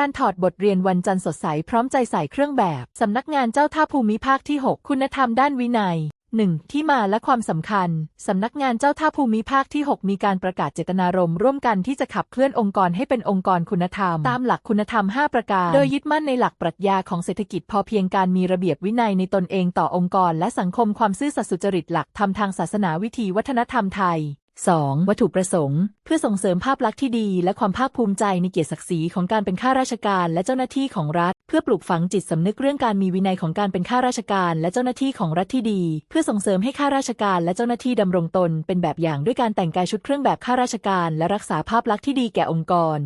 การถอดบทเรียนวันจันทร์สดใสพร้อมใจใส่เครื่องแบบ สำนักงานเจ้าท่าภูมิภาคที่ 6 คุณธรรมด้านวินัย 1. ที่มาและความสำคัญ สำนักงานเจ้าท่าภูมิภาคที่ 6 มีการประกาศเจตนารมณ์ร่วมกันที่จะขับเคลื่อนองค์กรให้เป็นองค์กรคุณธรรม ตามหลักคุณธรรม 5 ประการ โดยยึดมั่นในหลักปรัชญาของเศรษฐกิจพอเพียงการมีระเบียบวินัยในตนเองต่อองค์กร และสังคมความซื่อสัตย์สุจริตหลักธรรมทางศาสนาวิถีวัฒนธรรมไทย 2. วัตถุประสงค์ เพื่อส่งเสริมภาพลักษณ์ที่ดี และความภาคภูมิใจในเกียรติศักดิ์ศรีของการเป็นข้าราชการและเจ้าหน้าที่ของรัฐ เพื่อปลูกฝังจิตสำนึกเรื่องการมีวินัยของการเป็นข้าราชการและเจ้าหน้าที่ของรัฐที่ดี เพื่อส่งเสริมให้ข้าราชการและเจ้าหน้าที่ดำรงตน เป็นแบบอย่างด้วยการแต่งกายชุดเครื่องแบบข้าราชการ และรักษาภาพลักษณ์ที่ดีแก่องค์กร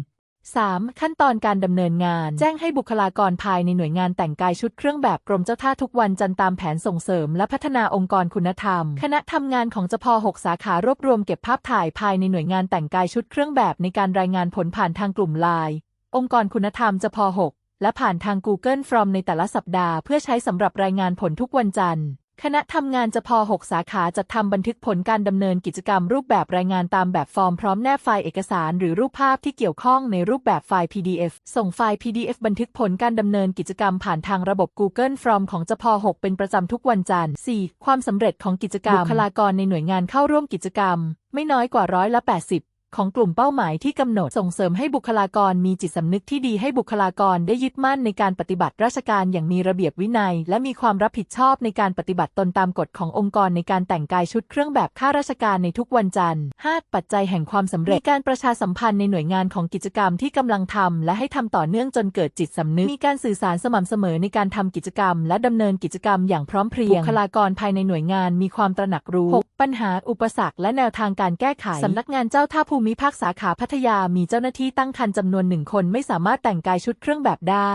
3. ขั้นตอนการดำเนินงาน แจ้งให้บุคลากรภายในหน่วยงานแต่งกายชุดเครื่องแบบกรมเจ้าท่าทุกวันจันทร์ตามแผนส่งเสริม และพัฒนาองค์กรคุณธรรม คณะทำงานของจพ6สาขารวบรวมเก็บภาพถ่ายภายในหน่วยงานแต่งกายชุดเครื่องแบบในการรายงานผลผ่านทางกลุ่มไลน์องค์กรคุณธรรมจพ6และผ่านทาง Google Form ในแต่ละสัปดาห์เพื่อใช้สำหรับรายงานผลทุกวันจันทร์ คณะทำงานจะพ6สาขาจัดทำบันทึกผลการดำเนินกิจกรรมรูปแบบรายงานตามแบบฟอร์มพร้อมแนบไฟล์เอกสารหรือรูปภาพที่เกี่ยวข้องในรูปแบบไฟล์ PDF ส่งไฟล์ PDF บันทึกผลการดำเนินกิจกรรมผ่านทางระบบ Google Form ของจพ6เป็นประจำทุกวันจันทร์ 4. ความสำเร็จของกิจกรรมบุคลากรในหน่วยงานเข้าร่วมกิจกรรม ไม่น้อยกว่าร้อยละ 80 ของกลุ่มเป้าหมายที่กำหนดส่งเสริมให้บุคลากรมีจิตสำนึกที่ดีให้บุคลากรได้ยึดมั่นในการปฏิบัติราชการอย่างมีระเบียบวินัย และมีความรับผิดชอบในการปฏิบัติตนตามกฎขององค์กรในการแต่งกายชุดเครื่องแบบข้าราชการในทุกวันจันทร์ 5. ปัจจัยแห่งความสำเร็จมีการประชาสัมพันธ์ในหน่วยงานของกิจกรรมที่กำลังทำและให้ทำต่อเนื่องจนเกิดจิตสำนึกมีการสื่อสารสม่ำเสมอในการทำกิจกรรม และดำเนินกิจกรรมอย่างพร้อมเพรียงบุคลากรภายในหน่วยงานมีความตระหนักรู้ 6. ปัญหาอุปสรรคและแนวทางการแก้ไข สำนักงานเจ้าท่าภูมิภาคสาขาพัทยามีเจ้าหน้าที่ตั้งครรภ์จำนวนหนึ่งคนไม่สามารถแต่งกายชุดเครื่องแบบได้